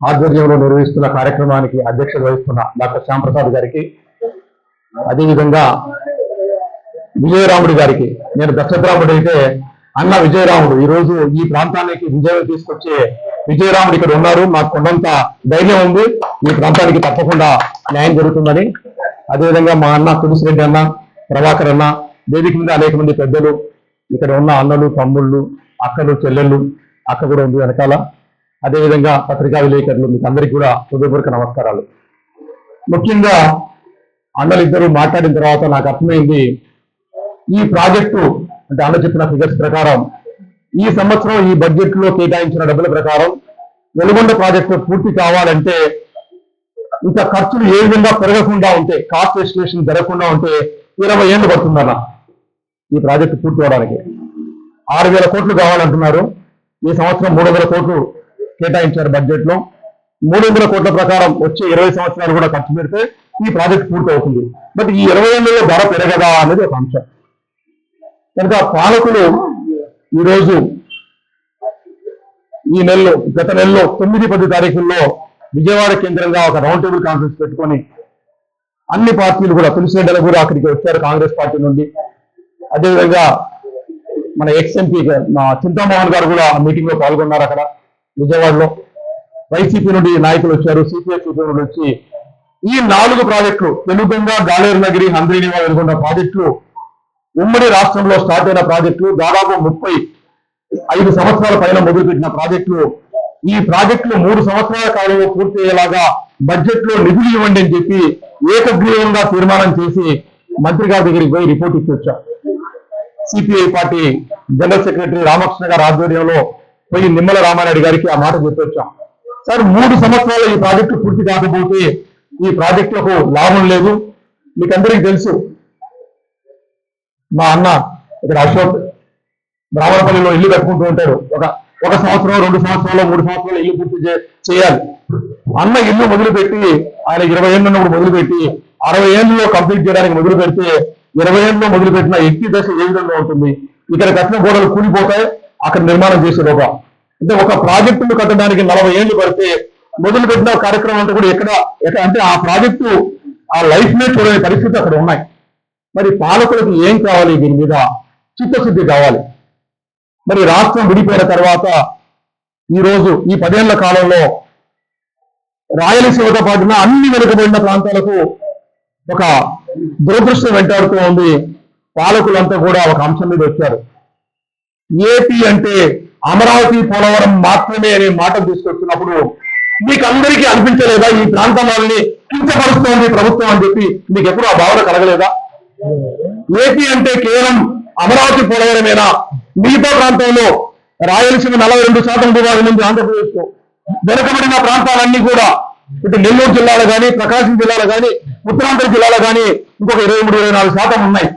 ఆధ్వర్యంలో నిర్వహిస్తున్న కార్యక్రమానికి అధ్యక్షత వహిస్తున్న డాక్టర్ శ్యాంప్రసాద్ గారికి అదేవిధంగా విజయరాముడి గారికి నేను దశరథరాముడు అయితే అన్న విజయరాముడు. ఈ రోజు ఈ ప్రాంతానికి విజయం తీసుకొచ్చే విజయరాముడు ఇక్కడ ఉన్నారు. నాకు కొండంత ధైర్యం ఉంది. ఈ ప్రాంతానికి తప్పకుండా న్యాయం జరుగుతుందని. అదేవిధంగా మా అన్న తులసిరెడ్డి అన్న ప్రభాకర్ అన్న వేదిక మీద అనేక మంది పెద్దలు ఇక్కడ ఉన్న అన్నలు తమ్ముళ్ళు అక్కలు చెల్లెళ్ళు అక్క కూడా ఉంది వెనకాల. అదేవిధంగా పత్రికా విలేకరులు మీకు అందరికీ కూడా హృదయపూర్వక నమస్కారాలు. ముఖ్యంగా అన్నలు మాట్లాడిన తర్వాత నాకు అర్థమైంది ఈ ప్రాజెక్టు అంటే అన్న చెప్పిన ఫిగర్స్ ప్రకారం ఈ సంవత్సరం ఈ బడ్జెట్లో కేటాయించిన డబ్బుల ప్రకారం వెలుగొండ ప్రాజెక్టు పూర్తి కావాలంటే ఇంకా ఖర్చులు ఏ విధంగా పెరగకుండా ఉంటే కాస్ట్ ఎస్టిమేషన్ జరగకుండా ఉంటే ఇరవై ఏళ్ళు పడుతుందన్న ఈ ప్రాజెక్టు పూర్తి అవడానికి. ఆరు వేల కోట్లు కావాలంటున్నారు. ఈ సంవత్సరం మూడు వేల కోట్లు కేటాయించారు బడ్జెట్లో మూడు వందల కోట్ల ప్రకారం వచ్చే ఇరవై సంవత్సరాలు కూడా ఖర్చు పెడితే ఈ ప్రాజెక్ట్ పూర్తి అవుతుంది బట్ ఈ ఇరవై ఏళ్ళలో ధర పెరగదా అనేది ఒక అంశం. కనుక పాలకులు ఈరోజు ఈ నెలలో గత నెలలో తొమ్మిది పది తారీఖుల్లో విజయవాడ కేంద్రంగా ఒక రౌండ్ టేబుల్ కాన్ఫరెన్స్ పెట్టుకొని అన్ని పార్టీలు కూడా తులసిరెడ్డిలు కూడా అక్కడికి వచ్చారు కాంగ్రెస్ పార్టీ నుండి. అదేవిధంగా మన ఎక్స్ ఎంపీ చింతామోహన్ గారు కూడా మీటింగ్లో పాల్గొన్నారు అక్కడ. విజయవాడలో వైసీపీ నుండి నాయకులు వచ్చారు సిపిఐ సిపి నుండి వచ్చి ఈ నాలుగు ప్రాజెక్టులు తెలుగంగా గాలేరు నగిరి హంద్రీనివా వెలుగొండ ప్రాజెక్టులు ఉమ్మడి రాష్ట్రంలో స్టార్ట్ అయిన ప్రాజెక్టులు దాదాపు ముప్పై ఐదు సంవత్సరాల పైన మొదలుపెట్టిన ప్రాజెక్టులు. ఈ ప్రాజెక్టులు మూడు సంవత్సరాల కాలంలో పూర్తి అయ్యేలాగా బడ్జెట్లో నిధులు ఇవ్వండి అని చెప్పి ఏకగ్రీవంగా తీర్మానం చేసి మంత్రి గారి దగ్గరికి పోయి రిపోర్ట్ ఇచ్చి వచ్చాం. CPI party general secretary Ramakrishna గారి ఆధ్వర్యంలో పోయి నిమ్మల రామారెడ్డి గారికి ఆ మాట చెప్పొచ్చాం సార్ మూడు సంవత్సరాలు ఈ ప్రాజెక్టు పూర్తి కాకపోతే ఈ ప్రాజెక్టులకు లాభం లేదు. మీకు అందరికీ తెలుసు మా అన్న ఇక్కడ అశోక్ బ్రాహ్మణపల్లిలో ఇల్లు కట్టుకుంటూ ఉంటాడు ఒక ఒక సంవత్సరం రెండు సంవత్సరాలు మూడు సంవత్సరాలు ఇల్లు పూర్తి చేయాలి. అన్న ఇల్లు మొదలుపెట్టి ఆయన ఇరవై ఏళ్ళు ఉన్నప్పుడు మొదలుపెట్టి అరవై ఏళ్ళలో కంప్లీట్ చేయడానికి మొదలు పెడితే ఇరవై ఏళ్ళలో మొదలుపెట్టిన ఎట్టి దశ ఏ విధంగా ఉంటుంది? ఇక్కడ కట్టిన గోడలు కూలిపోతాయి అక్కడ నిర్మాణం చేసే లోపల. అంటే ఒక ప్రాజెక్టును కట్టడానికి నలభై ఏళ్ళు పడితే మొదలు పెట్టిన కార్యక్రమం అంతా కూడా ఎక్కడ ఎక్కడ అంటే ఆ ప్రాజెక్టు ఆ లైఫ్ నే చూడని పరిస్థితి అక్కడ ఉన్నాయి. మరి పాలకులకు ఏం కావాలి దీని మీద? చిత్తశుద్ధి కావాలి. మరి రాష్ట్రం విడిపోయిన తర్వాత ఈ రోజు ఈ పదేళ్ళ కాలంలో రాయలసీమతో పాటున అన్ని వెనుకబడిన ప్రాంతాలకు ఒక దురదృష్టం వెంటాడుతూ ఉంది. పాలకులంతా కూడా ఒక అంశం మీద వచ్చారు. ఏపీ అంటే అమరావతి పోలవరం మాత్రమే అనే మాట తీసుకొచ్చినప్పుడు మీకు అందరికీ అనిపించలేదా? ఈ ప్రాంతం వాళ్ళని కించపరుస్తోంది ప్రభుత్వం అని చెప్పి మీకు ఎప్పుడు ఆ భావన కలగలేదా? ఏపీ అంటే కేవలం అమరావతి పోలవరమేనా? మిగతా ప్రాంతంలో రాయలసీమ నలభై రెండు శాతం భూభాగం నుంచి ఆంధ్రప్రదేశ్లో వెనుకబడిన ప్రాంతాలన్నీ కూడా ఇటు నెల్లూరు జిల్లాలో కానీ ప్రకాశం జిల్లాలో కానీ ఉత్తరాంధ్ర జిల్లాలో కానీ ఇంకొక ఇరవై మూడు ఇరవై నాలుగు శాతం ఉన్నాయి.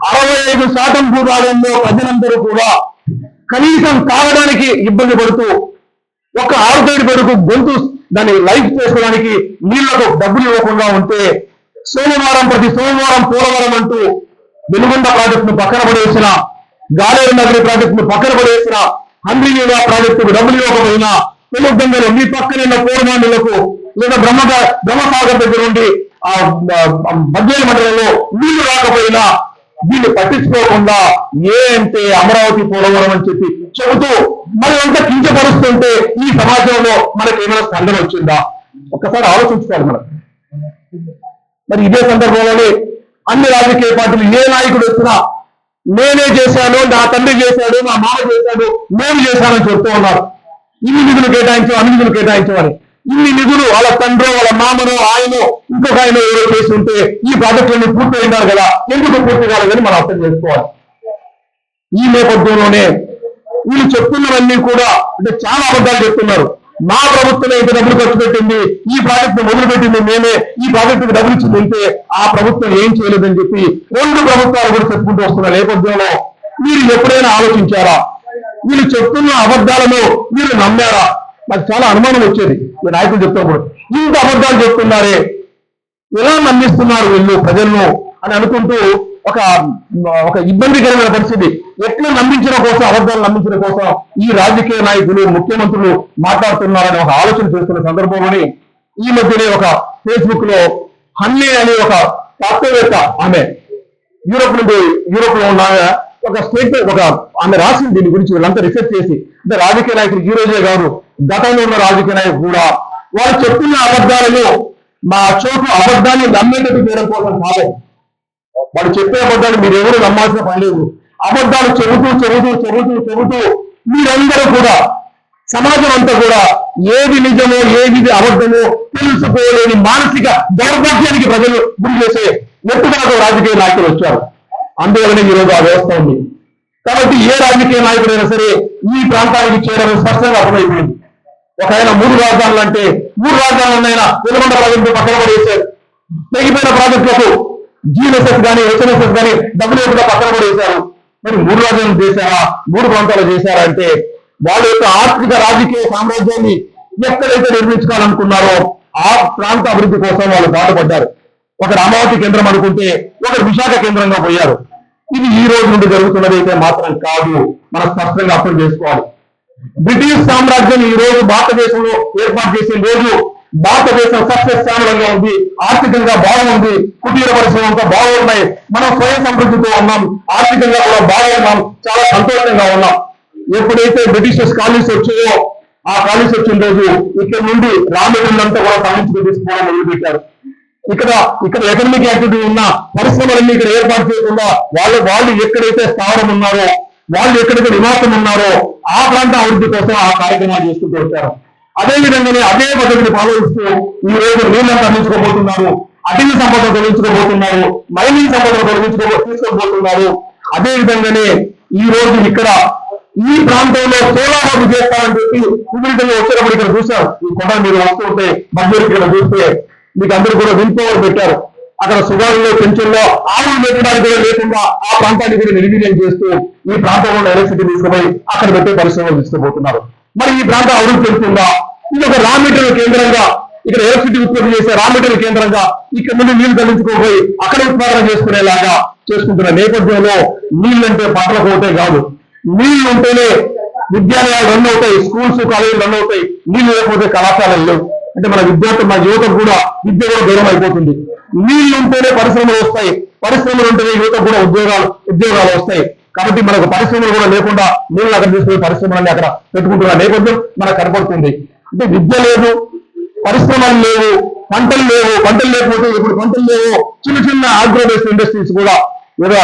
అరవై ఐదు శాతం భూభాగంలో ప్రజలందరూ కూడా కనీసం తాగడానికి ఇబ్బంది పడుతూ ఒక ఆరుతేడు పెరుగు గొంతు దాన్ని లైఫ్ చేసుకోవడానికి నీళ్ళకు డబ్బులు ఇవ్వకుండా ఉంటే సోమవారం ప్రతి సోమవారం పోలవరం అంటూ వెలుగొండ ప్రాజెక్టును పక్కన పడేసిన గాలేరు నగరి ప్రాజెక్టును పక్కన పడేసిన హంద్రీనీవా ప్రాజెక్టుకు డబ్బులు ఇవ్వకపోయినా తెలుగు మీ పక్కన ఉన్న లేదా బ్రహ్మ బ్రహ్మసాగర్ దగ్గర నుండి ఆ మధ్య మండలంలో నీళ్ళు రాకపోయినా వీళ్ళు పట్టించుకోకుండా ఏ అంటే అమరావతి పోలవరం అని చెప్పి చెబుతూ మరి అంత కించపరుస్తుంటే ఈ సమాజంలో మనకి ఏమైనా స్పందన వచ్చిందా? ఒక్కసారి ఆలోచించుకోవాలి మనం. మరి ఇదే సందర్భంలోనే అన్ని రాజకీయ పార్టీలు ఏ నాయకుడు వచ్చినా నేనే చేశాను నా తండ్రి చేశాడు నా మామ చేశాడు నేను చేశానని చెప్తూ ఉన్నారు. ఇన్ని నిధులు కేటాయించు అన్ని నిధులు కేటాయించమని ఇన్ని నిధులు వాళ్ళ తండ్రో వాళ్ళ మామనో ఆయన ఇంకొక ఆయన ఏదో చేసి ఉంటే ఈ ప్రాజెక్టులన్నీ పూర్తి అయినారు కదా. ఎందుకు పూర్తి కాలేదని మనం అర్థం చేసుకోవాలి. ఈ నేపథ్యంలోనే వీళ్ళు చెప్తున్నవన్నీ కూడా అంటే చాలా అబద్ధాలు చెప్తున్నారు. మా ప్రభుత్వమే ఇంత డబ్బులు ఖర్చు పెట్టింది ఈ ప్రాజెక్ట్ మొదలు పెట్టింది మేమే ఈ ప్రాజెక్టుకి డబ్బులు ఇచ్చింది ఉంటే ఆ ప్రభుత్వం ఏం చేయలేదని చెప్పి రెండు ప్రభుత్వాలు కూడా చెప్పుకుంటూ వస్తున్న నేపథ్యంలో మీరు ఎప్పుడైనా ఆలోచించారా? వీళ్ళు చెప్తున్న అబద్ధాలను మీరు నమ్మారా? నాకు చాలా అనుమానం వచ్చేది. మీ నాయకులు చెప్తున్నప్పుడు ఇంత అబద్ధాలు చెప్తున్నారే? ఎలా నమ్మిస్తున్నారు వీళ్ళు ప్రజలను అని అనుకుంటూ ఒక ఒక ఇబ్బందికరమైన పరిస్థితి. ఎట్లా నమ్మించడం కోసం అబద్ధాలు నమ్మించడం కోసం ఈ రాజకీయ నాయకులు ముఖ్యమంత్రులు మాట్లాడుతున్నారని ఒక ఆలోచన చేస్తున్న సందర్భంలోని ఈ మధ్యనే ఒక ఫేస్బుక్లో హన్నీ అనే ఒక శాస్త్రవేత్త ఆమె యూరోప్ నుండి యూరోప్లో ఉన్న ఒక స్టేట్మెంట్ ఒక ఆమె రాసింది దీని గురించి వీళ్ళంతా రీసెర్చ్ చేసి. అంటే రాజకీయ నాయకులు ఈ రోజే కాదు గతంలో ఉన్న రాజకీయ నాయకులు కూడా వాళ్ళు చెప్తున్న అబద్ధాలను మా చోటు అబద్ధాన్ని నమ్మేటట్టు చేయడం కోసం కాదు. వాడు చెప్పే అబద్ధాలు మీరెవరు నమ్మాల్సిన పని లేదు. అబద్ధాలు చెబుతూ చెబుతూ చెబుతూ చెబుతూ మీరందరూ కూడా సమాజం అంతా కూడా ఏది నిజమో ఏది అబద్ధమో తెలుసుకోలేని మానసిక దౌర్భాగ్యానికి ప్రజలు గురి చేసే నెట్టుదాకా రాజకీయ నాయకులు వచ్చారు. అందువలనే ఈరోజు ఆ వ్యవస్థ ఉంది. కాబట్టి ఏ రాజకీయ నాయకుడైనా సరే ఈ ప్రాంతానికి చేరడం స్పష్టంగా అర్థమైపోయింది. ఒక ఆయన మూడు రాజధానులు అంటే మూడు రాజధానులైనా వెలుగొండ ప్రాజెక్టు పక్కన పడేశారు. తెగిపోయిన ప్రాజెక్టులకు జీఎన్ఎస్ఎస్ కానీ హెచ్ఎన్ఎస్ఎస్ కానీ డబ్బులు లేకుండా పక్కన పడేశారు. మరి మూడు రాజ్యాలు చేశారా? మూడు ప్రాంతాలు చేశారా అంటే వాళ్ళ యొక్క ఆర్థిక రాజకీయ సామ్రాజ్యాన్ని ఎక్కడైతే నిర్మించుకోవాలనుకున్నారో ఆ ప్రాంత అభివృద్ధి కోసం వాళ్ళు బాధపడ్డారు. ఒక అమరావతి కేంద్రం అనుకుంటే ఒక విశాఖ కేంద్రంగా పోయారు. ఇది ఈ రోజు నుండి జరుగుతున్నది అయితే మాత్రం కాదు. మనం స్పష్టంగా అర్థం చేసుకోవాలి. బ్రిటిష్ సామ్రాజ్యం ఈ రోజు భారతదేశంలో ఏర్పాటు చేసిన రోజు భారతదేశం సస్యశ్యామలంగా ఉంది ఆర్థికంగా బాగుంది కుటీర పరిశ్రమ అంతా బాగున్నాయి. మనం స్వయం సమృద్ధితో ఉన్నాం ఆర్థికంగా కూడా బాగున్నాం చాలా సంతోషంగా ఉన్నాం. ఎప్పుడైతే బ్రిటిషర్స్ కాలనీస్ వచ్చాయో ఆ కాలనీస్ వచ్చిన రోజు ఇక్కడ నుండి రామగుండంతా కూడా సాధించుకు తీసుకోవడం మొదలుపెట్టారు. ఇక్కడ ఇక్కడ ఎకనమిక్ యాక్టివిటీ ఉన్న పరిశ్రమలన్నీ ఇక్కడ ఏర్పాటు చేయకుండా వాళ్ళు వాళ్ళు ఎక్కడైతే స్థావరం ఉన్నారో వాళ్ళు ఎక్కడికి నివాసం ఉన్నారో ఆ ప్రాంత అభివృద్ధి కోసం ఆ కార్యక్రమాలు చేసుకుంటూ వచ్చారు. అదే విధంగానే అదే పద్ధతిని పాటిస్తూ ఈ రోజు నీళ్ళంతా అందించుకోబోతున్నారు అటవీ సంపద తొలగించుకోబోతున్నారు మైనింగ్ సంపద తొలగించుకో తీసుకోబోతున్నారు. అదే విధంగానే ఈ రోజు ఇక్కడ ఈ ప్రాంతంలో సోలార్ హబ్ చేస్తామని చెప్పి కుదిరిటంలో వచ్చేటప్పుడు ఇక్కడ చూశారు. ఈ కొండ మీరు వస్తుంటే మధ్య ఇక్కడ చూస్తే మీకు అందరూ కూడా వింపవర్ పెట్టారు. అక్కడ సుగారులో పెంచుల్లో ఆవులు పెట్టడానికి కూడా లేకుండా ఆ ప్రాంతాన్ని కూడా నిర్వీర్యం చేస్తూ ఈ ప్రాంతంలో ఎలక్ట్రిసిటీ తీసుకుపోయి అక్కడ పెట్టే పరిశ్రమలు తీసుకుపోతున్నారు. మరి ఈ ప్రాంతం అభివృద్ధి చెందుతుందా? ఇది ఒక రా మెటీరియల్ కేంద్రంగా ఇక్కడ ఎలక్ట్రిసిటీ ఉత్పత్తి చేసే రా మెటీరియల్ కేంద్రంగా ఇక్కడ నుండి నీళ్ళు తగ్గించుకోపోయి అక్కడ ఉత్పాదన చేసుకునేలాగా చేసుకుంటున్న నేపథ్యంలో నీళ్ళంటే పంటలకు ఒకటే కాదు. నీళ్ళు ఉంటేనే విద్యాలయాలు రన్ అవుతాయి స్కూల్స్ కాలేజీలు రన్ అవుతాయి. నీళ్ళు లేకపోతే కళాశాలలు లేవు. అంటే మన విద్యార్థులు మన యువతకు కూడా విద్య కూడా దూరం అయిపోతుంది. నీళ్ళు ఉంటేనే పరిశ్రమలు వస్తాయి. పరిశ్రమలు ఉంటేనే యువతకు కూడా ఉద్యోగాలు ఉద్యోగాలు వస్తాయి. కాబట్టి మనకు పరిశ్రమలు కూడా లేకుండా నీళ్ళు అక్కడ తీసుకుని పరిశ్రమలన్నీ అక్కడ పెట్టుకుంటున్న నేపథ్యం మనకు కనపడుతుంది. అంటే విద్య లేదు పరిశ్రమలు లేవు పంటలు లేవు. పంటలు లేకపోతే ఇప్పుడు పంటలు లేవు? చిన్న చిన్న ఆగ్రో బేస్డ్ ఇండస్ట్రీస్ కూడా లేదా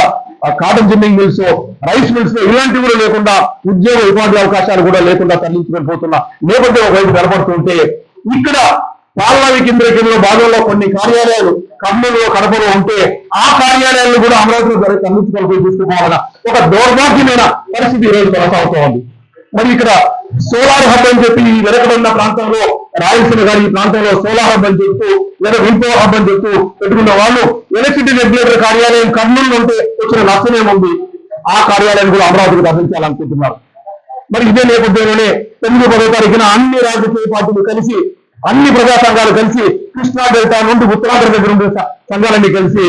cotton ginning mills rice mills ఇలాంటివి కూడా లేకుండా ఉద్యోగ ఉపాధి అవకాశాలు కూడా లేకుండా తరలించుకొని పోతున్న నేపథ్యం ఒకవైపు కనపడుతుంటే ఇక్కడ పాలనా కేంద్రంలో భాగంలో కొన్ని కార్యాలయాలు కర్నూలులో కడపలో ఉంటే ఆ కార్యాలయాలను కూడా అమరావతిలో జరిగే తరలించుకొని పోయి తీసుకుపోవాలన్న ఒక దౌర్భాగ్యమైన పరిస్థితి ఈరోజు రోజు కొనసాగుతూ ఉంది. మరి ఇక్కడ సోలార్ హబ్ అని చెప్పి ఈ వెనకబడిన ప్రాంతంలో రాయలసీమ గారి ఈ ప్రాంతంలో సోలార్ హబ్ అని చెప్తూ లేదా వింపో హబ్ అని చెప్తూ పెట్టుకున్న వాళ్ళు ఎలక్ట్రిసిటీ రెగ్యులేటర్ కార్యాలయం కర్నూలు ఉంటే వచ్చిన నష్టమేముంది ఆ కార్యాలయాన్ని కూడా అమరావతికి తరలించాలనుకుంటున్నారు మరి ఇదే నేపథ్యంలోనే తొమ్మిది పదో తారీఖున అన్ని రాజకీయ పార్టీలు కలిసి అన్ని ప్రజా సంఘాలు కలిసి కృష్ణా డెల్టా నుండి ఉత్తరాంధ్ర దగ్గర ఉండే సంఘాలన్నీ కలిసి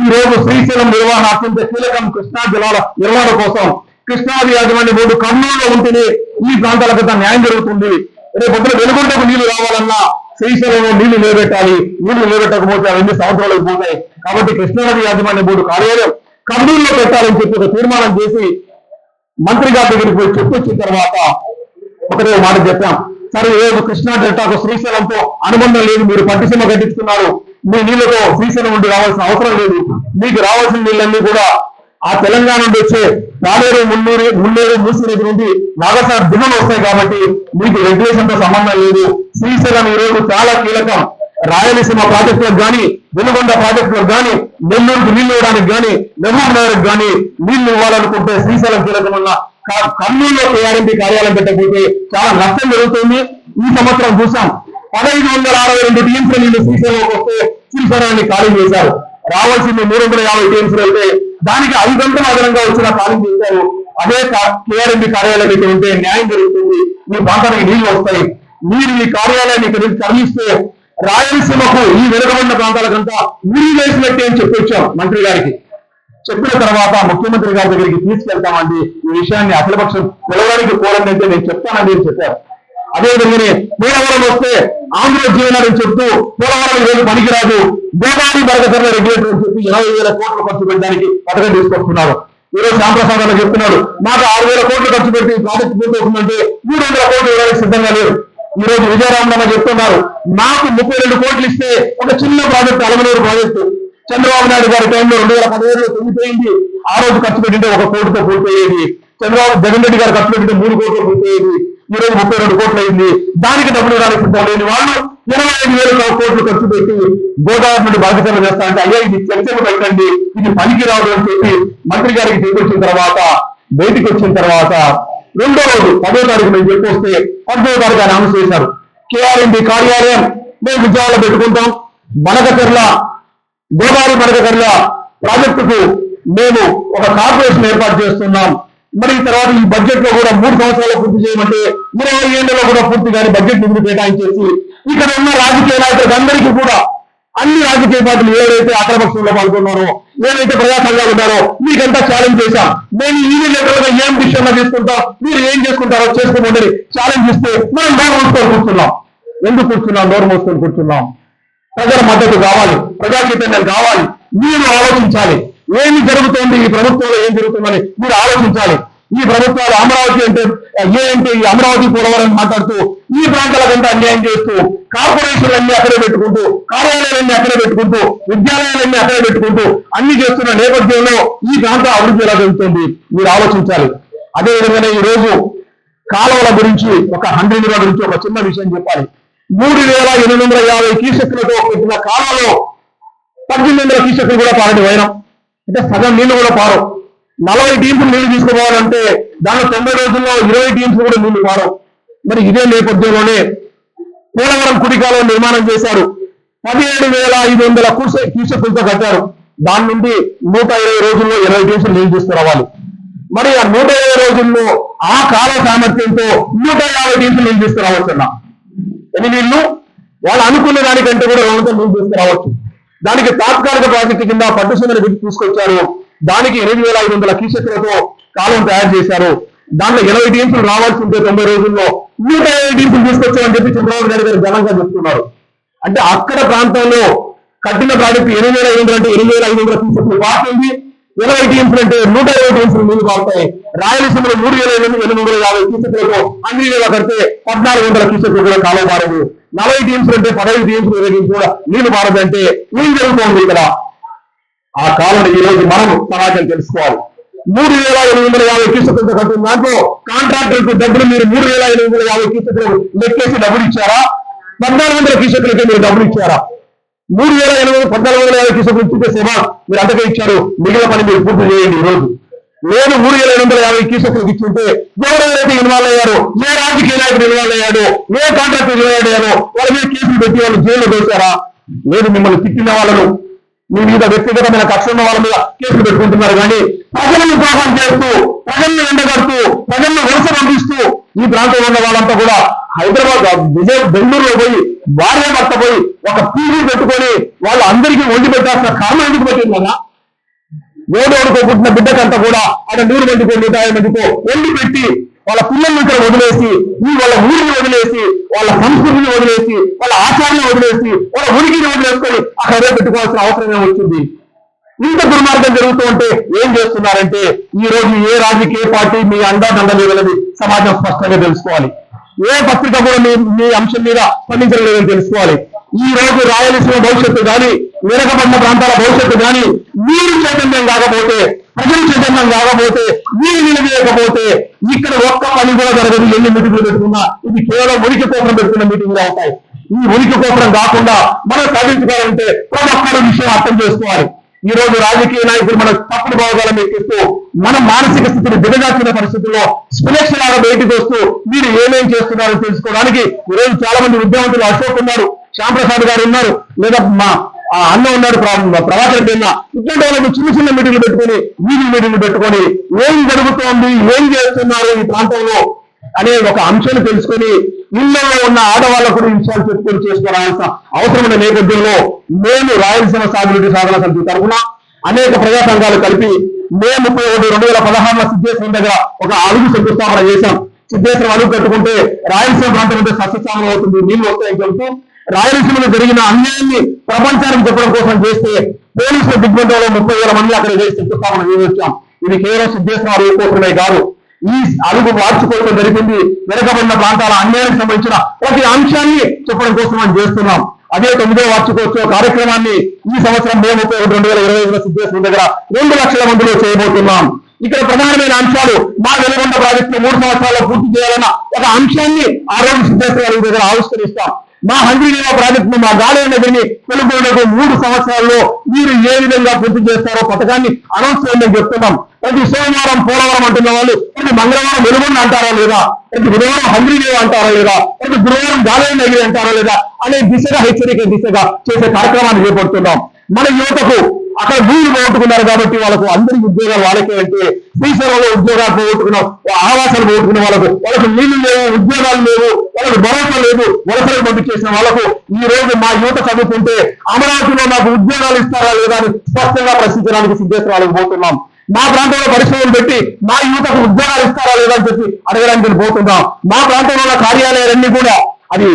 ఈ రోజు శ్రీశైలం నిర్వహణ అత్యంత కీలకం కృష్ణా జలాల నిర్వహణ కోసం కృష్ణాది యాజమాన్య బోర్డు కర్నూలులో ఉంటేనే ఈ ప్రాంతాలకు అంతా న్యాయం జరుగుతుంది. రేపు పొద్దున వెలుగుంటకు నీళ్ళు రావాలన్నా శ్రీశైలంలో నీళ్ళు నిలబెట్టాలి. నీళ్ళు నిలబెట్టకపోతే అవన్నీ సంవత్సరాలకు పోతాయి? కాబట్టి కృష్ణానది యాజమాన్య బోర్డు కార్యాలయం కర్నూలులో పెట్టాలని చెప్పి ఒక తీర్మానం చేసి మంత్రి గారి దగ్గరికి పోయి చెప్పొచ్చిన తర్వాత ఒకటే మాట చెప్పాం. సరే ఏదో కృష్ణా డెల్టాకు శ్రీశైలంతో అనుబంధం లేదు మీరు పట్టిసీమ కట్టించుకున్నారు. మీ నీళ్ళతో శ్రీశైలం ఉండి రావాల్సిన అవసరం లేదు. మీకు రావాల్సిన నీళ్ళన్నీ కూడా ఆ తెలంగాణ నుండి వచ్చే పాలేరు మున్నూరు మున్నేరు మూసి నది నుండి నాగసార్ దిగులు వస్తాయి కాబట్టి మీకు రెగ్యులేషన్తో సంబంధం లేదు. శ్రీశైలం ఈ రోజు చాలా కీలకం. రాయలసీమ ప్రాజెక్టులకు గాని వెలుగొండ ప్రాజెక్టులకు గాని నెల్లూరుకు నీళ్ళు ఇవ్వడానికి గాని నెల్లూరు నగరకు కానీ నీళ్ళు ఇవ్వాలనుకుంటే శ్రీశైలం కీలకం కర్నూలులో కేఆర్ఎంపీ కార్యాలయం పెట్టకపోతే చాలా నష్టం జరుగుతుంది. ఈ సంవత్సరం చూసాం. పదహైదు వందల అరవై రెండు టీమ్స్ నీళ్ళు శ్రీశైలంకి వస్తే శ్రీశైలాన్ని ఖాళీ చేశారు. రావాల్సింది మూడు వందల యాభై టీమ్స్ వెళ్తే దానికి ఐదు గంటల అదనంగా వచ్చిన ఖాళీ చేశారు. అదే కేఆర్ఎంపీ కార్యాలయం ఇక్కడ ఉంటే న్యాయం జరుగుతుంది. మీ ప్రాంతానికి నీళ్ళు వస్తాయి. మీరు ఈ కార్యాలయాన్ని ఇక్కడ తరలిస్తే రాయలసీమకు ఈ వెనుకబడిన ప్రాంతాలకంతా ఊరి వేసినట్టే అని చెప్పొచ్చాం మంత్రి గారికి. చెప్పిన తర్వాత ముఖ్యమంత్రి గారి దగ్గరికి తీసుకెళ్తామండి. ఈ విషయాన్ని అఖిలపక్షం పిలవడానికి కోరండి నేను చెప్తానని అని చెప్పారు. అదే విధంగానే పోలవరం వస్తే ఆంధ్ర జీవనాన్ని చెప్తూ పోలవరం ఈరోజు పనికిరాదు. గోదావరి బరగతరణ రెగ్యులేటర్ అని చెప్పి ఇరవై వేల కోట్లు ఖర్చు పెట్టడానికి పథకం తీసుకొస్తున్నారు. ఈ రోజు శ్యాంప్రసాద్ అని చెప్తున్నాడు మాకు ఆరు వేల కోట్లు ఖర్చు పెట్టి ప్రాజెక్ట్ పూర్తవుతుందంటే మూడు వందల కోట్లు ఇవ్వడానికి సిద్ధంగా లేరు. ఈ రోజు విజయరామన్న చెప్తున్నారు నాకు ముప్పై రెండు కోట్లు ఇస్తే ఒక చిన్న ప్రాజెక్ట్ అలమనూరు ప్రాజెక్టు చంద్రబాబు నాయుడు గారి టైంలో రెండు వేల పదిహేడులో తొమ్మిది ఆ రోజు ఖర్చు పెట్టింటే ఒక కోటితో పూర్తయ్యేది. చంద్రబాబు జగన్ రెడ్డి గారు ఖర్చు పెట్టింటే మూడు కోట్లు పూర్తయ్యేది. ఈ రోజు ముప్పై రెండు కోట్లు అయింది. దానికి డబ్బులు ఇవ్వడానికి లేని వాళ్ళు ఇరవై ఐదు వేల కోట్లు ఖర్చు పెట్టి గోదావరి నుండి బాధ్యతలు చేస్తారంటే అయ్యా ఇది చర్చలు పెట్టండి. ఇది పనికి రాదు అని చెప్పి మంత్రి గారికి తీసుకొచ్చిన తర్వాత బయటికి వచ్చిన తర్వాత రెండో రోజు పదో తారీఖు మేము చెప్పొస్తే పదో తారీఖు అనౌన్స్ చేశారు. కేఆర్ఎండి కార్యాలయం మేము విజయవాడలో పెట్టుకుంటాం. బనకచెర్ల గోదావరి మడకగర్ల ప్రాజెక్టుకు మేము ఒక కార్పొరేషన్ ఏర్పాటు చేస్తున్నాం. మరి తర్వాత ఈ బడ్జెట్లో కూడా మూడు సంవత్సరాలు పూర్తి చేయమంటే ఇరవై ఏళ్ళలో కూడా పూర్తి కానీ బడ్జెట్ నిధులు కేటాయించేసి ఇక్కడ ఉన్న రాజకీయ నాయకులకు అందరికీ కూడా అన్ని రాజకీయ పార్టీలు ఏవైతే అక్రపక్షంలో పాల్గొన్నారో ఏవైతే ప్రజా సంఘాలు ఉన్నారో మీకంతా ఛాలెంజ్ చేశాం. మేము ఈవీ లెక్కలుగా ఏం డిసిషన్ తీసుకుంటాం మీరు ఏం చేసుకుంటారో చేసుకోమని ఛాలెంజ్ ఇస్తే మనం నోరు మూసుకొని కూర్చున్నాం. ఎందుకు కూర్చున్నాం? నోరు మూసుకొని కూర్చున్నాం. ప్రజల మద్దతు కావాలి ప్రజా చైతన్యం కావాలి. మీరు ఆలోచించాలి. ఏమి జరుగుతోంది ఈ ప్రభుత్వంలో ఏం జరుగుతుందని మీరు ఆలోచించాలి. ఈ ప్రభుత్వాలు అమరావతి అంటే ఏ అంటే ఈ అమరావతి పోలవరం మాట్లాడుతూ ఈ ప్రాంతాలకంతా అన్యాయం చేస్తూ కార్పొరేషన్లన్నీ అక్కడే పెట్టుకుంటూ కార్యాలయాలన్నీ అక్కడే పెట్టుకుంటూ విద్యాలయాలన్నీ అక్కడే పెట్టుకుంటూ అన్ని చేస్తున్న నేపథ్యంలో ఈ ప్రాంతం అభివృద్ధి ఎలా జరుగుతుంది మీరు ఆలోచించాలి. అదే విధంగానే ఈ రోజు కాలువల గురించి ఒక హండ్రెడ్ గురించి ఒక చిన్న విషయం చెప్పాలి. మూడు వేల ఎనిమిది వందల యాభై కీసెక్కులతో పెట్టిన కాలంలో పద్దెనిమిది వందల కీసెక్కులు కూడా పారని వైరం అంటే సగం నీళ్ళు కూడా పారం నలభై టీంలు నీళ్ళు తీసుకుపోవాలంటే దానిలో తొంభై రోజుల్లో ఇరవై టీమ్స్ కూడా నీళ్ళు పారం మరి ఇదే నేపథ్యంలోనే పోలవరం కుటికాలో నిర్మాణం చేశారు. పదిహేడు వేల ఐదు వందల కూసే కీసెక్కులతో కట్టారు. దాని నుండి నూట ఇరవై రోజుల్లో ఇరవై టీమ్స్ నీళ్ళు తీసుకురావాలి. మరి ఆ నూట ఇరవై రోజుల్లో ఆ కాల సామర్థ్యంతో నూట యాభై టీమ్స్ నీళ్ళు తీసుకురావచ్చున్నా ఎన్ని నీళ్ళు? వాళ్ళు అనుకున్న దానికంటే కూడా రెండు ముందు తీసుకురావచ్చు. దానికి తాత్కాలిక ప్రాజెక్టు కింద పట్టుసీమని బిడ్డ తీసుకొచ్చారు. దానికి ఎనిమిది వేల ఐదు వందల కీసెక్కులతో కాలం తయారు చేశారు. దాంట్లో ఇరవై టీమ్స్ రావాల్సి ఉంటే తొంభై రోజుల్లో నూట ఇరవై టీమ్స్ తీసుకొచ్చామని చెప్పి చంద్రబాబు నాయుడు గారు ఘనంగా చెప్తున్నారు. అంటే అక్కడ ప్రాంతంలో కట్టిన ప్రాజెక్టు ఎనిమిది వేల ఐదు వందల అంటే ఎనిమిది వేల ఐదు వందల కీసెక్కులు పారుతుంది ఇరవై టీమ్స్ అంటే నూట ఇరవై టీమ్స్ నీళ్ళు పారుతాయి రాయలసీమలో మూడు వేల ఎనిమిది ఎనిమిది వందల యాభై కీసెక్కులతో అన్ని వేల కడితే పద్నాలుగు వందల కీసెక్కులు కూడా కాలం నలభై టీమ్స్ అంటే పదహైదు టీమ్స్ ఇరవై టీమ్స్ కూడా నీళ్ళు పారదంటే ఏం జరుగుతోంది ఇక్కడ ఆ కాలం ఈ రోజు మనం సమాజం తెలుసుకోవాలి. మూడు వేల ఎనిమిది వందల యాభై కీసెక్కులతో కట్టిన దాంట్లో కాంట్రాక్టర్కు డబ్బులు మీరు మూడు వేల ఎనిమిది వందల యాభై కీసెక్కులు లెక్కేసి డబ్బులు ఇచ్చారా? పద్నాలుగు వందల కీసెక్కులకి మీరు డబ్బులు ఇచ్చారా? మూడు వేల ఎనిమిది పద్నాలుగు వందల యాభై కేసులు ఇచ్చితే సేవ మీరు అంతకే ఇచ్చారు. మిగిలిన పని మీరు పూర్తి చేయండి ఈ రోజు. నేను మూడు వేల ఎనిమిది వందల యాభై కీసెక్కులు ఇచ్చుంటే ఎవరెవరైతే ఇన్వాల్వ్ అయ్యారో ఏ రాజకీయ నాయకుడు ఇన్వాల్వ్ అయ్యాడో ఏ కాంట్రాక్టర్ ఇన్వాల్వ్ అయ్యారో వాళ్ళ మీద కేసులు పెట్టి వాళ్ళు జైల్లో వేశారా లేదు మిమ్మల్ని తిట్టిన వాళ్ళను మీ మీద వ్యక్తిగతమైన కక్ష ఉన్న వాళ్ళ మీద కేసులు పెట్టుకుంటున్నారు. కానీ ప్రజలను ద్రోహం చేస్తూ ప్రజలను ఎండగడుతూ ప్రజలను వలస పంపిస్తూ ఈ ప్రాంతంలో ఉన్న వాళ్ళంతా కూడా హైదరాబాద్ విజయ బెంగళూరులో పోయి వారే భర్త పోయి ఒక పీజీ పెట్టుకొని వాళ్ళు అందరికీ వండి పెట్టాల్సిన కారణం ఎందుకు పెట్టిందన్నా కదా పుట్టిన బిడ్డకంతా కూడా అక్కడ నూరు మందికో నూట యాభై మందికో వండి పెట్టి వాళ్ళ పిల్లల్ని ఇక్కడ వదిలేసి ఈ వాళ్ళ ఊరిని వదిలేసి వాళ్ళ సంస్కృతిని వదిలేసి వాళ్ళ ఆచారాన్ని వదిలేసి వాళ్ళ ఉనికిని వదిలేసుకొని అక్కడ పెట్టుకోవాల్సిన అవసరమే వచ్చింది. ఇంత దుర్మార్గం జరుగుతూ ఉంటే ఏం చేస్తున్నారంటే ఈ రోజు ఏ రాజకీయ పార్టీ మీ అండాదండ లేదని సమాజం స్పష్టంగా తెలుసుకోవాలి. ఏ పత్రిక కూడా మీ మీ అంశం మీద స్పందించలేదని తెలుసుకోవాలి. ఈ రోజు రాయలసీమ భవిష్యత్తు కానీ వెనకబడిన ప్రాంతాల భవిష్యత్తు కానీ మీరు చైతన్యం కాకపోతే ప్రజలు చైతన్యం కాకపోతే మీరు నిలవేయకపోతే ఇక్కడ ఒక్క పని కూడా జరగదు ఎన్ని మీటింగ్లు పెట్టుకున్నా ఇది కేవలం ఉనికి కోసం పెట్టుకున్న మీటింగ్లు అవుతాయి. ఈ ఉనికి కోసం కాకుండా మనం సాధించుకోవాలంటే ప్రతి ఒక్కరు విషయం అర్థం చేసుకోవాలి. ఈ రోజు రాజకీయ నాయకులు మన తప్పుడు భావగాలను ఎక్కిస్తూ మన మానసిక స్థితిని దిగజార్చిన పరిస్థితుల్లో స్పిలెక్షన్ బయటకు వస్తూ మీరు ఏమేం చేస్తున్నారో తెలుసుకోవడానికి ఈ రోజు చాలా మంది విద్యావంతులు అశోక్ ఉన్నారు శ్యాంప్రసాద్ గారు ఉన్నారు లేదా మా ఆ అన్న ఉన్నాడు ప్ర- ప్రభాకర్ రెడ్డి ఇట్లాంటి వాళ్ళకి చిన్న చిన్న మీటింగ్లు పెట్టుకొని వీధి మీటింగ్లు పెట్టుకొని ఏం జరుగుతోంది ఏం చేస్తున్నారు ఈ ప్రాంతంలో అనే ఒక అంశాన్ని తెలుసుకొని ఇళ్ళలో ఉన్న ఆడవాళ్ళ కూడా ఈ విషయాలు చెప్పుకొని చేసుకోవాల్సిన అవసరం ఉన్న నేపథ్యంలో మేము రాయలసీమ సాగునీటి సాధన సమితి తరఫున అనేక ప్రజా సంఘాలు కలిపి మే ముప్పై ఒకటి రెండు వేల పదహారులో సిద్ధేశ్వరం దగ్గర ఒక అడుగు శంకుస్థాపన చేశాం. సిద్ధేశ్వరం అడుగు కట్టుకుంటే రాయలసీమ ప్రాంతం అంటే సస్యస్థానం అవుతుంది నీళ్ళు వస్తాయని చెబుతూ రాయలసీమలో జరిగిన అన్యాయాన్ని ప్రపంచానికి చెప్పడం కోసం చేస్తే పోలీసుల దిగ్బంధంలో ముప్పై వేల మంది అక్కడ చేసి శంకుస్థాపన చేయించాం ఇది కేవలం సిద్ధేశ్వరం అడుగు కోసమే కాదు ఈ అడుగు మార్చుకోవడం జరిగింది. వెనకబడిన ప్రాంతాల అన్యాయానికి సంబంధించిన ప్రతి అంశాన్ని చెప్పడం కోసం మనం చేస్తున్నాం. అదే తొమ్మిదో వార్షికోత్సవ కార్యక్రమాన్ని ఈ సంవత్సరం మే ముప్పై ఒకటి రెండు వేల ఇరవై ఐదులో సిద్ధేశ్వరం దగ్గర రెండు లక్షల మందిలో చేయబోతున్నాం. ఇక్కడ ప్రధానమైన అంశాలు మా వెలుగొండ ప్రాజెక్టు మూడు సంవత్సరాల్లో పూర్తి చేయాలన్న ఒక అంశాన్ని ఆరోగ్య రోజు సిద్ధేశ్వర దగ్గర ఆవిష్కరిస్తాం. మా హండ్రీనేవా ప్రాజెక్టును మా గాలి నగరిని తెలుగుకు మూడు సంవత్సరాల్లో మీరు ఏ విధంగా పూర్తి చేస్తారో పథకాన్ని అనౌన్స్ చేయమని చెప్తున్నాం. ప్రతి సోమవారం పోలవరం అంటున్న వాళ్ళు ప్రతి మంగళవారం వెలుగొండ అంటారా లేదా? ప్రతి బుధవారం హండ్రీనేవా అంటారా లేదా? ప్రతి గురువారం గాలి నగిరి అంటారా లేదా? అనే దిశగా హెచ్చరిక దిశగా చేసే కార్యక్రమాన్ని చేపడుతున్నాం. మన యువతకు అక్కడ భూములు పోగొట్టుకున్నారు కాబట్టి వాళ్ళకు అందరికి ఉద్యోగాలు వాళ్ళకే అంటే శ్రీశైలంలో ఉద్యోగాలు పోగొట్టుకున్న ఆవాసాలు పోగొట్టుకున్న వాళ్ళకు వాళ్ళకు నీళ్ళు లేవు ఉద్యోగాలు లేవు వాళ్ళకు భరోసా లేదు వలసలు పంపించేసిన వాళ్ళకు ఈ రోజు మా యువత చదువుకుంటే అమరావతిలో నాకు ఉద్యోగాలు ఇస్తారా లేదా అని స్పష్టంగా ప్రశ్నించడానికి సిద్ధేశ్వరాలకు పోతున్నాం. మా ప్రాంతంలో పరిశ్రమలు పెట్టి మా యువతకు ఉద్యోగాలు ఇస్తారా లేదా అని చెప్పి అడగడానికి పోతున్నాం. మా ప్రాంతంలో ఉన్న కార్యాలయాలన్నీ కూడా అది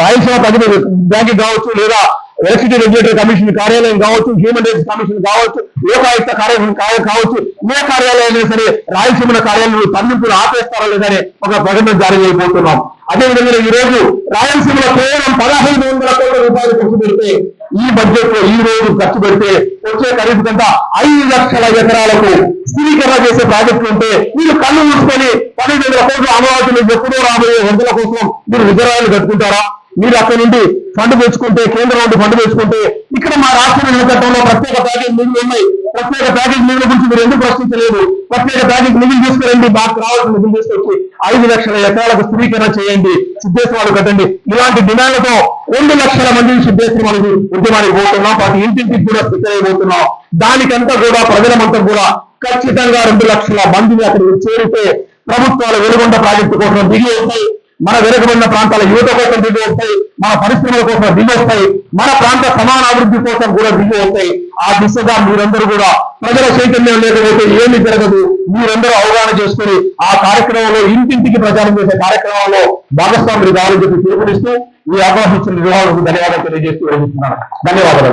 రాయలసీమ ప్రజలు బ్యాంక్ కావచ్చు లేదా ఎలక్ట్రిసిటీ రెగ్యులేటర్ కమిషన్ కార్యాలయం కావచ్చు హ్యూమన్ రైట్స్ కమిషన్ కావచ్చు లోకాయుక్త కార్యాలయం కావచ్చు ఏ కార్యాలయం సరే రాయలసీమ కార్యాలయంలో తరలింపులు ఆపేస్తారా లేదని ఒక ప్రకటన జారీ చేయబోతున్నాం. అదేవిధంగా ఈ రోజు రాయలసీమలో కేవలం పదహైదు వందల కోట్ల రూపాయలు ఖర్చు పెడితే ఈ బడ్జెట్లో ఈ రోజు ఖర్చు పెడితే వచ్చే ఖరీదు కంట ఐదు లక్షల ఎకరాలకు స్థిరీకరణ చేసే ప్రాజెక్టులు ఉంటే మీరు కళ్ళు మూసుకొని పన్నెండు వందల కోట్ల అమరావతిలో ఎప్పుడో రాబోయే వందల కోసం మీరు విగ్రహాలు కట్టుకుంటారా? మీరు అక్కడ నుండి ఫండ్ తెచ్చుకుంటే కేంద్రం నుండి ఫండ్ తెచ్చుకుంటే ఇక్కడ మా రాష్ట్ర నిలకట్టంలో ప్రత్యేక ప్యాకేజ్ నిధులు ఉన్నాయి. ప్రత్యేక ప్యాకేజ్ నిధుల గురించి మీరు ఎందుకు ప్రశ్నించలేదు? ప్రత్యేక ప్యాకేజ్ నిధులు తీసుకురండి మాకు రావాల్సిన నిధులు తీసుకొచ్చి ఐదు లక్షల ఎకరాలకు స్థిరీకరణ చేయండి సిద్ధేశ్వరాలు కట్టండి. ఇలాంటి డిమాండ్లతో రెండు లక్షల మంది సిద్ధేశ్వరాలు ఉద్యమానికి పోతున్నాం. వాటి ఇంటింటికి కూడా సిద్ధమైపోతున్నాం దానికంతా కూడా ప్రజలమంతా కూడా ఖచ్చితంగా రెండు లక్షల మందిని అక్కడికి చేరితే ప్రభుత్వాలు వెలుగొండ ప్రాజెక్టు కోసం దిగి వస్తాయి మన వెనుకబడిన ప్రాంతాల యువత కోసం దిగి వస్తాయి మన పరిశ్రమల కోసం దిగి వస్తాయి మన ప్రాంత సమాన అభివృద్ధి కోసం కూడా దిగి వస్తాయి. ఆ దిశగా మీరందరూ కూడా ప్రజల చైతన్యం లేకపోతే ఏమి జరగదు. మీరందరూ అవగాహన చేసుకుని ఆ కార్యక్రమంలో ఇంటింటికి ప్రచారం చేసే కార్యక్రమంలో భాగస్వాములు కావాలని చెప్పి పిలుపునిస్తూ ఈ అవకాశం ఇచ్చిన నిర్వాహకులకు ధన్యవాదాలు తెలియజేస్తూ ధన్యవాదాలు